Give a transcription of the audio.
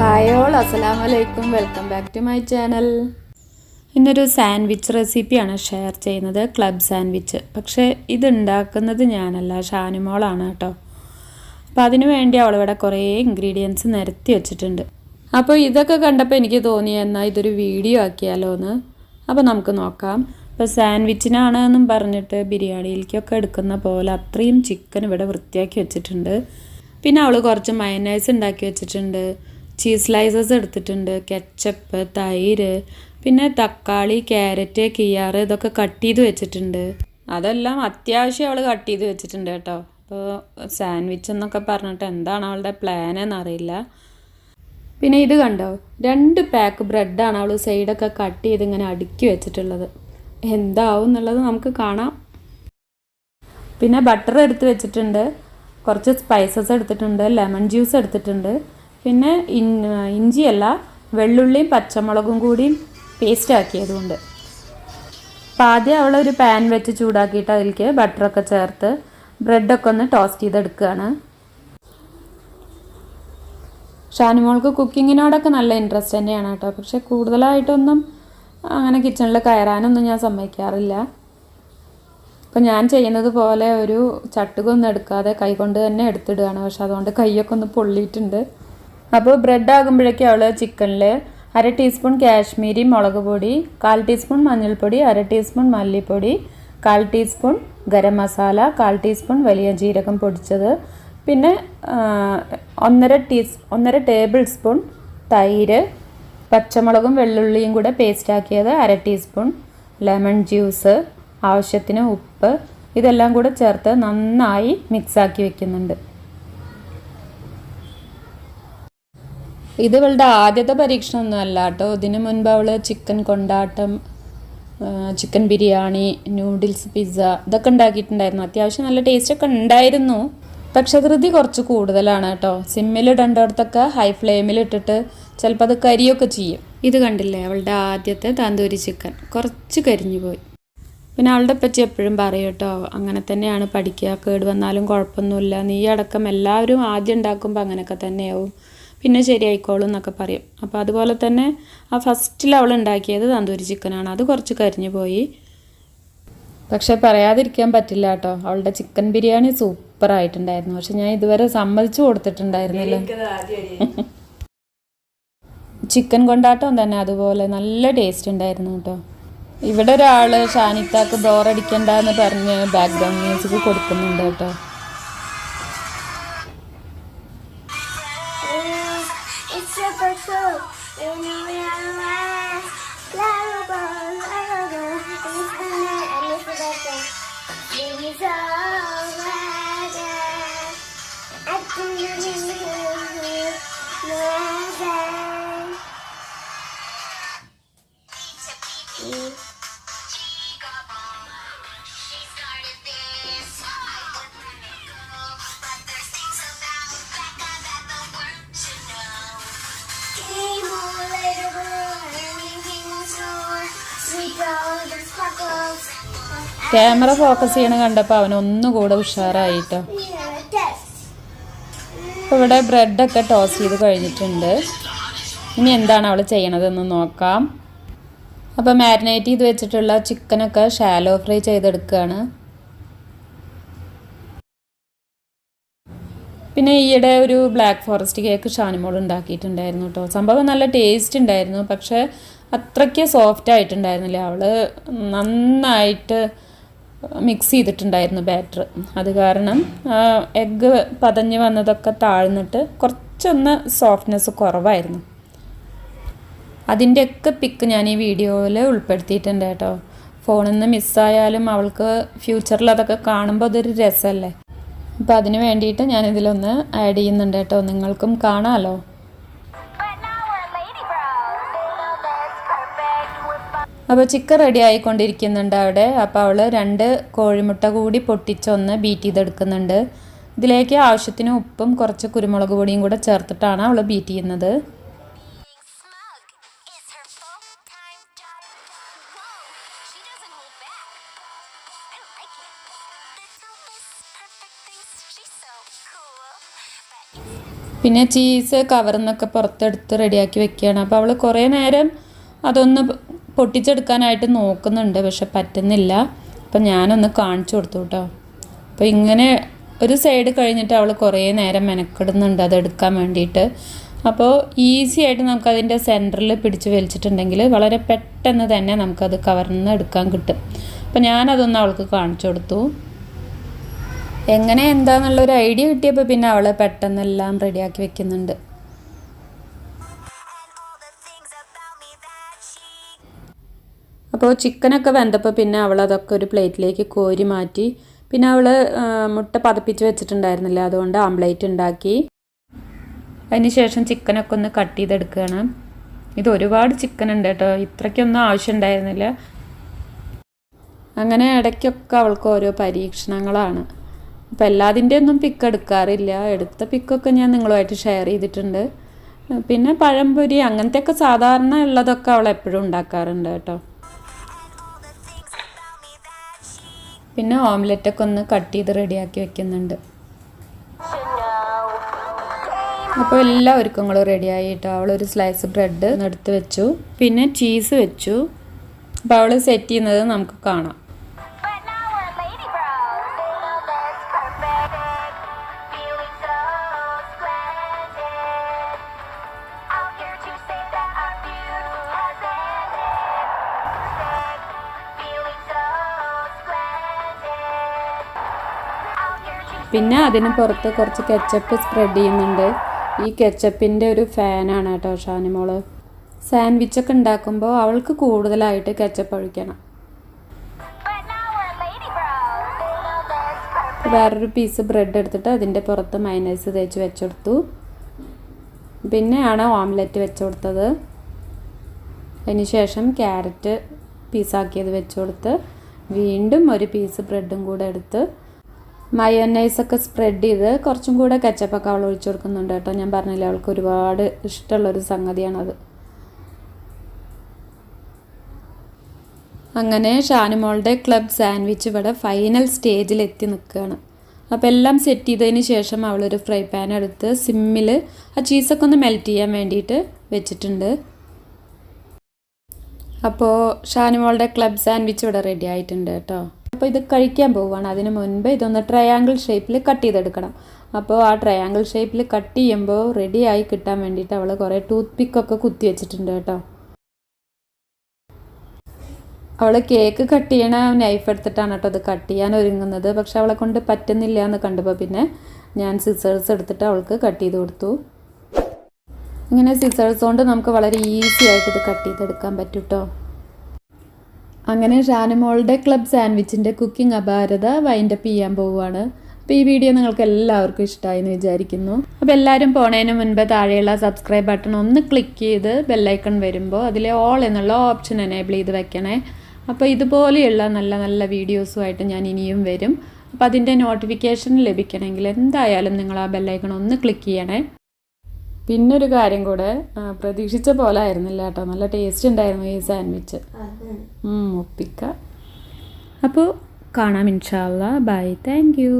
Hi all അസ്സലാം വലൈക്കും welcome back to my channel ഇന്നൊരു സാൻഡ്വിച്ച് റെസിപ്പിയാണ് ഷെയർ ചെയ്യുന്നത്. ക്ലബ് സാൻഡ്വിച്ച് പക്ഷേ ഇത് ഉണ്ടാക്കുന്നത് ഞാനല്ല ഷാനുമോളാണ് കേട്ടോ. അപ്പോൾ അതിനു വേണ്ടി അവളിവിടെ കുറേ ഇൻഗ്രീഡിയൻസ് നിരത്തി വെച്ചിട്ടുണ്ട്. അപ്പോൾ ഇതൊക്കെ കണ്ടപ്പോൾ എനിക്ക് തോന്നി എന്നാൽ ഇതൊരു വീഡിയോ ആക്കിയാലോ എന്ന് അപ്പോൾ നമുക്ക് നോക്കാം. ഇപ്പോൾ സാൻഡ്വിച്ചിനാണ് എന്നും പറഞ്ഞിട്ട് ബിരിയാണിയിലേക്കൊക്കെ എടുക്കുന്ന പോലെ അത്രയും ചിക്കൻ ഇവിടെ വൃത്തിയാക്കി വെച്ചിട്ടുണ്ട്. പിന്നെ അവൾ കുറച്ച് മയനൈസ് ഉണ്ടാക്കി വെച്ചിട്ടുണ്ട്. ചീസ് സ്ലൈസസ് എടുത്തിട്ടുണ്ട്. കെച്ചപ്പ് തൈര് പിന്നെ തക്കാളി ക്യാരറ്റ് കിയാറ് ഇതൊക്കെ കട്ട് ചെയ്ത് വെച്ചിട്ടുണ്ട്. അതെല്ലാം അത്യാവശ്യം അവൾ കട്ട് ചെയ്ത് വെച്ചിട്ടുണ്ട് കേട്ടോ. അപ്പോൾ സാൻഡ്വിച്ച് എന്നൊക്കെ പറഞ്ഞിട്ട് എന്താണ് അവളുടെ പ്ലാൻ എന്നറിയില്ല. പിന്നെ ഇത് കണ്ടോ? രണ്ട് പാക്ക് ബ്രെഡാണ് അവൾ സൈഡൊക്കെ കട്ട് ചെയ്ത് ഇങ്ങനെ അടുക്കി വെച്ചിട്ടുള്ളത്. എന്താവും എന്നുള്ളത് നമുക്ക് കാണാം. പിന്നെ ബട്ടർ എടുത്ത് വെച്ചിട്ടുണ്ട്. കുറച്ച് സ്പൈസസ് എടുത്തിട്ടുണ്ട്. ലെമൺ ജ്യൂസ് എടുത്തിട്ടുണ്ട്. പിന്നെ ഇഞ്ചിയല്ല വെള്ളുള്ളിയും പച്ചമുളകും കൂടി പേസ്റ്റ് ആക്കിയതുകൊണ്ട്. അപ്പം ആദ്യം അവളൊരു പാൻ വെച്ച് ചൂടാക്കിയിട്ട് അതിലേക്ക് ബട്ടറൊക്കെ ചേർത്ത് ബ്രെഡൊക്കെ ഒന്ന് ടോസ്റ്റ് ചെയ്തെടുക്കുകയാണ് ഷാനിമോൾക്ക് കുക്കിങ്ങിനോടൊക്കെ നല്ല ഇൻട്രസ്റ്റ് തന്നെയാണ് കേട്ടോ. പക്ഷെ കൂടുതലായിട്ടൊന്നും അങ്ങനെ കിച്ചണിൽ കയറാനൊന്നും ഞാൻ സമ്മതിക്കാറില്ല. അപ്പം ഞാൻ ചെയ്യുന്നത് പോലെ ഒരു ചട്ടുകൊന്നും എടുക്കാതെ കൈകൊണ്ട് തന്നെ എടുത്തിടുകയാണ്. പക്ഷെ അതുകൊണ്ട് കൈയൊക്കെ ഒന്ന് പൊള്ളിയിട്ടുണ്ട്. അപ്പോൾ ബ്രെഡ് ആകുമ്പോഴേക്കും അവൾ ചിക്കനിൽ അര ടീസ്പൂൺ കാശ്മീരി മുളക് പൊടി കാൽ ടീസ്പൂൺ മഞ്ഞൾപ്പൊടി അര ടീസ്പൂൺ മല്ലിപ്പൊടി കാൽ ടീസ്പൂൺ ഗരം മസാല കാൽ ടീസ്പൂൺ വലിയ ജീരകം പൊടിച്ചത്. പിന്നെ ഒന്നര ടീസ് ഒന്നര ടേബിൾ സ്പൂൺ തൈര് പച്ചമുളകും വെള്ളുള്ളിയും കൂടെ പേസ്റ്റാക്കിയത് അര ടീസ്പൂൺ ലെമൺ ജ്യൂസ് ആവശ്യത്തിന് ഉപ്പ് ഇതെല്ലാം കൂടെ ചേർത്ത് നന്നായി മിക്സാക്കി വെക്കുന്നുണ്ട്. ഇത് ഇവളുടെ ആദ്യത്തെ പരീക്ഷണമൊന്നും അല്ല കേട്ടോ ഇതിന് മുൻപ് അവൾ ചിക്കൻ കൊണ്ടാട്ടം ചിക്കൻ ബിരിയാണി നൂഡിൽസ് പിസ്സ ഇതൊക്കെ ഉണ്ടാക്കിയിട്ടുണ്ടായിരുന്നു. അത്യാവശ്യം നല്ല ടേസ്റ്റ് ഒക്കെ ഉണ്ടായിരുന്നു. പക്ഷെ ധൃതി കുറച്ച് കൂടുതലാണ് കേട്ടോ. സിമ്മിലിടേണ്ടടത്തൊക്കെ ഹൈ ഫ്ലെയിമിൽ ഇട്ടിട്ട് ചിലപ്പോൾ അത് കരിയൊക്കെ ചെയ്യും. ഇത് കണ്ടില്ലേ? അവളുടെ ആദ്യത്തെ തന്തൂരി ചിക്കൻ. കുറച്ച് കരിഞ്ഞു പോയി. പിന്നെ അവളുടെ പറ്റി എപ്പോഴും പറയും കേട്ടോ. അങ്ങനെ തന്നെയാണ് പഠിക്കുക. കേട് വന്നാലും കുഴപ്പമൊന്നുമില്ല. നീ അടക്കം എല്ലാവരും ആദ്യം ഉണ്ടാക്കുമ്പോൾ അങ്ങനെയൊക്കെ തന്നെയാവും. പിന്നെ ശരിയായിക്കോളും എന്നൊക്കെ പറയും. അപ്പോൾ അതുപോലെ തന്നെ ആ ഫസ്റ്റിൽ അവൾ ഉണ്ടാക്കിയത് തന്തൂരി ചിക്കനാണ് അത് കുറച്ച് കരിഞ്ഞു പോയി. പക്ഷെ പറയാതിരിക്കാൻ പറ്റില്ല കേട്ടോ. അവളുടെ ചിക്കൻ ബിരിയാണി സൂപ്പർ ആയിട്ടുണ്ടായിരുന്നു. പക്ഷെ ഞാൻ ഇതുവരെ സമ്മതിച്ചു കൊടുത്തിട്ടുണ്ടായിരുന്നില്ല. ചിക്കൻ കൊണ്ടാട്ടം തന്നെ അതുപോലെ നല്ല ടേസ്റ്റ് ഉണ്ടായിരുന്നു കേട്ടോ. ഇവിടെ ഒരാൾ ഷാനിത്താക്ക് ബോറടിക്കണ്ട എന്ന് പറഞ്ഞ് ബാക്ക്ഗ്രൗണ്ട് മ്യൂസിക് കൊടുക്കുന്നുണ്ട് കേട്ടോ. for two. You know I love Little ball, little girl, this and that, and this and that. I got. I can't remember you camera focus ചെയ്യണ കണ്ടപ്പോൾ അവൻ ഒന്നുകൂടെ ഉഷാറായിട്ടോ. അപ്പോൾ ഇവിടെ ബ്രെഡൊക്കെ ടോസ് ചെയ്ത് കഴിഞ്ഞിട്ടുണ്ട്. ഇനി എന്താണ് അവൾ ചെയ്യണതെന്ന് നോക്കാം. അപ്പോൾ മാരിനേറ്റ് ചെയ്ത് വെച്ചിട്ടുള്ള ചിക്കനൊക്കെ ഷാലോ ഫ്രൈ ചെയ്തെടുക്കുകയാണ് പിന്നെ ഈയിടെ ഒരു ബ്ലാക്ക് ഫോറസ്റ്റ് കേക്ക് ഷാനിമോൾ ഉണ്ടാക്കിയിട്ടുണ്ടായിരുന്നു കേട്ടോ സംഭവം നല്ല ടേസ്റ്റ് ഉണ്ടായിരുന്നു. പക്ഷേ അത്രയ്ക്ക് സോഫ്റ്റ് ആയിട്ടുണ്ടായിരുന്നില്ല. അവൾ നന്നായിട്ട് മിക്സ് ചെയ്തിട്ടുണ്ടായിരുന്നു ബാറ്റർ അത് കാരണം എഗ്ഗ് പതഞ്ഞ് വന്നതൊക്കെ താഴ്ന്നിട്ട് കുറച്ചൊന്ന് സോഫ്റ്റ്നെസ് കുറവായിരുന്നു. അതിന്റെയൊക്കെ പിക്ക് ഞാൻ ഈ വീഡിയോയിൽ ഉൾപ്പെടുത്തിയിട്ടുണ്ട് കേട്ടോ ഫോണിൽ നിന്ന് മിസ്സായാലും അവൾക്ക് ഫ്യൂച്ചറിൽ അതൊക്കെ കാണുമ്പോൾ അതൊരു രസമല്ലേ അപ്പോൾ അതിന് വേണ്ടിയിട്ട് ഞാൻ ഇതിലൊന്ന് ആഡ് ചെയ്യുന്നുണ്ട് കേട്ടോ. നിങ്ങൾക്കും കാണാമല്ലോ. അപ്പോൾ ചിക്കൻ റെഡി ആയിക്കൊണ്ടിരിക്കുന്നുണ്ട് അവിടെ. അപ്പോൾ അവൾ രണ്ട് കോഴിമുട്ട കൂടി പൊട്ടിച്ചൊന്ന് ബീറ്റ് ചെയ്തെടുക്കുന്നുണ്ട്. ഇതിലേക്ക് ആവശ്യത്തിന് ഉപ്പും കുറച്ച് കുരുമുളക് പൊടിയും കൂടെ ചേർത്തിട്ടാണ് അവൾ ബീറ്റ് ചെയ്യുന്നത്. പിന്നെ ചീസ് കവറിന്നൊക്കെ പുറത്തെടുത്ത് റെഡിയാക്കി വെക്കുകയാണ്. അപ്പോൾ അവൾ കുറേ നേരം അതൊന്ന് പൊട്ടിച്ചെടുക്കാനായിട്ട് നോക്കുന്നുണ്ട്. പക്ഷെ പറ്റുന്നില്ല. അപ്പം ഞാനൊന്ന് കാണിച്ചു കൊടുത്തു കേട്ടോ അപ്പോൾ ഇങ്ങനെ ഒരു സൈഡ് കഴിഞ്ഞിട്ട് അവൾ കുറേ നേരം മെനക്കെടുന്നുണ്ട് അതെടുക്കാൻ വേണ്ടിയിട്ട്. അപ്പോൾ ഈസി ആയിട്ട് നമുക്കതിന്റെ സെന്ററിൽ പിടിച്ച് വലിച്ചിട്ടുണ്ടെങ്കിൽ വളരെ പെട്ടെന്ന് തന്നെ നമുക്കത് കവറിൽ നിന്ന് എടുക്കാൻ കിട്ടും. അപ്പോൾ ഞാനതൊന്ന് അവൾക്ക് കാണിച്ചു കൊടുത്തു. എങ്ങനെ എന്താന്നുള്ളൊരു ഐഡിയ കിട്ടിയപ്പോൾ പിന്നെ അവളെ പെട്ടെന്നെല്ലാം റെഡിയാക്കി വെക്കുന്നുണ്ട്. അപ്പോൾ ചിക്കനൊക്കെ വെന്തപ്പോൾ പിന്നെ അവൾ അതൊക്കെ ഒരു പ്ലേറ്റിലേക്ക് കോരി മാറ്റി. പിന്നെ അവൾ മുട്ട പതപ്പിച്ച് വെച്ചിട്ടുണ്ടായിരുന്നില്ല അതുകൊണ്ട് ആംപ്ലേറ്റ് ഉണ്ടാക്കി. അതിന് ശേഷം ചിക്കനൊക്കെ ഒന്ന് കട്ട് ചെയ്തെടുക്കുകയാണ്. ഇത് ഒരുപാട് ചിക്കൻ ഉണ്ട് കേട്ടോ ഇത്രയ്ക്കൊന്നും ആവശ്യം ഉണ്ടായിരുന്നില്ല. അങ്ങനെ ഇടയ്ക്കൊക്കെ അവൾക്ക് ഓരോ പരീക്ഷണങ്ങളാണ്. അപ്പം എല്ലാതിന്റെ ഒന്നും പിക്ക് എടുക്കാറില്ല. എടുത്ത പിക്കൊക്കെ ഞാൻ നിങ്ങളുമായിട്ട് ഷെയർ ചെയ്തിട്ടുണ്ട്. പിന്നെ പഴംപൊരി അങ്ങനത്തെയൊക്കെ സാധാരണ ഉള്ളതൊക്കെ അവൾ എപ്പോഴും ഉണ്ടാക്കാറുണ്ട് കേട്ടോ. പിന്നെ ഓംലെറ്റൊക്കെ ഒന്ന് കട്ട് ചെയ്ത് റെഡിയാക്കി വെക്കുന്നുണ്ട്. അപ്പോൾ എല്ലാവർക്കും കൂടെ റെഡി ആയിട്ടോ അവളൊരു സ്ലൈസ് ബ്രെഡ് എടുത്ത് വെച്ചു. പിന്നെ ചീസ് വെച്ചു. അപ്പോൾ അവൾ സെറ്റ് ചെയ്യുന്നത് നമുക്ക് കാണാം. പിന്നെ അതിന് പുറത്ത് കുറച്ച് കെച്ചപ്പ് സ്പ്രെഡ് ചെയ്യുന്നുണ്ട്. ഈ കെച്ചപ്പിന്റെ ഒരു ഫാനാണ് കേട്ടോ ഷാനിമോൾ സാൻഡ്വിച്ചൊക്കെ ഉണ്ടാക്കുമ്പോൾ അവൾക്ക് കൂടുതലായിട്ട് കെച്ചപ്പ് ഒഴിക്കണം. വേറൊരു പീസ് ബ്രെഡ് എടുത്തിട്ട് അതിന്റെ പുറത്ത് മൈനസ് തേച്ച് വെച്ചെടുത്തു. പിന്നെയാണ് ഓംലെറ്റ് വെച്ച് കൊടുത്തത്. അതിന് ശേഷം ക്യാരറ്റ് പീസാക്കിയത് വെച്ച് കൊടുത്ത് വീണ്ടും ഒരു പീസ് ബ്രെഡും കൂടെ എടുത്ത് മയോനൈസൊക്കെ സ്പ്രെഡ് ചെയ്ത് കുറച്ചും കൂടെ കച്ചപ്പൊക്കെ അവൾ ഒഴിച്ചു കൊടുക്കുന്നുണ്ട് കേട്ടോ. ഞാൻ പറഞ്ഞില്ലേ അവൾക്ക് ഒരുപാട് ഇഷ്ടമുള്ളൊരു സംഗതിയാണത്. അങ്ങനെ ഷാനുമോളുടെ ക്ലബ് സാൻഡ്വിച്ച് ഇവിടെ ഫൈനൽ സ്റ്റേജിൽ എത്തി നിൽക്കുകയാണ്. അപ്പോൾ എല്ലാം സെറ്റ് ചെയ്തതിന് ശേഷം അവളൊരു ഫ്രൈ പാൻ എടുത്ത് സിമ്മിൽ ആ ചീസൊക്കെ ഒന്ന് മെൽറ്റ് ചെയ്യാൻ വേണ്ടിയിട്ട് വെച്ചിട്ടുണ്ട്. അപ്പോൾ ഷാനുമോളുടെ ക്ലബ് സാൻഡ്വിച്ച് ഇവിടെ റെഡി ആയിട്ടുണ്ട് കേട്ടോ. അപ്പോൾ ഇത് കഴിക്കാൻ പോവുകയാണ്. അതിന് മുൻപ് ഇതൊന്ന് ട്രയാങ്കിൾ ഷേപ്പിൽ കട്ട് ചെയ്തെടുക്കണം. അപ്പോൾ ആ ട്രയാങ്കിൾ ഷേപ്പിൽ കട്ട് ചെയ്യുമ്പോൾ റെഡി ആയി കിട്ടാൻ വേണ്ടിയിട്ട് അവൾ കുറേ ടൂത്ത് പിക്കൊക്കെ കുത്തി വെച്ചിട്ടുണ്ട് കേട്ടോ. അവൾ കേക്ക് കട്ട് ചെയ്യണ നൈഫ് എടുത്തിട്ടാണ് കേട്ടോ അത് കട്ട് ചെയ്യാൻ ഒരുങ്ങുന്നത്. പക്ഷെ അവളെ കൊണ്ട് പറ്റുന്നില്ല എന്ന് കണ്ടപ്പോൾ പിന്നെ ഞാൻ സിസേഴ്സ് എടുത്തിട്ട് അവൾക്ക് കട്ട് ചെയ്ത് കൊടുത്തു. ഇങ്ങനെ സിസേഴ്സ് കൊണ്ട് നമുക്ക് വളരെ ഈസി ആയിട്ട് ഇത് കട്ട് ചെയ്തെടുക്കാൻ പറ്റും കേട്ടോ. അങ്ങനെ ഷാനുമോളുടെ ക്ലബ് സാൻഡ്വിച്ചിന്റെ കുക്കിംഗ് അപാരത വൈൻഡപ്പ് ചെയ്യാൻ പോവുകയാണ്. അപ്പോൾ ഈ വീഡിയോ നിങ്ങൾക്ക് എല്ലാവർക്കും ഇഷ്ടമായി എന്ന് വിചാരിക്കുന്നു. അപ്പോൾ എല്ലാവരും പോണതിന് മുൻപ് താഴെയുള്ള സബ്സ്ക്രൈബ് ബട്ടൺ ഒന്ന് ക്ലിക്ക് ചെയ്ത് ബെല്ലൈക്കൺ വരുമ്പോൾ അതിലെ ഓൾ എന്നുള്ള ഓപ്ഷൻ എനേബിൾ ചെയ്ത് വെക്കണേ. അപ്പോൾ ഇതുപോലെയുള്ള നല്ല നല്ല വീഡിയോസുമായിട്ട് ഞാൻ ഇനിയും വരും. അപ്പോൾ അതിന്റെ നോട്ടിഫിക്കേഷൻ ലഭിക്കണമെങ്കിൽ എന്തായാലും നിങ്ങൾ ആ ബെല്ലൈക്കൺ ഒന്ന് ക്ലിക്ക് ചെയ്യണേ. പിന്നെ ഒരു കാര്യം കൂടെ പ്രതീക്ഷിച്ച പോലെ ആയിരുന്നില്ല കേട്ടോ. നല്ല ടേസ്റ്റ് ഉണ്ടായിരുന്നു ഈ സാൻഡ്വിച്ച് ഒപ്പിക്ക. അപ്പോൾ കാണാം ഇൻഷാല്ല ബൈ താങ്ക് യു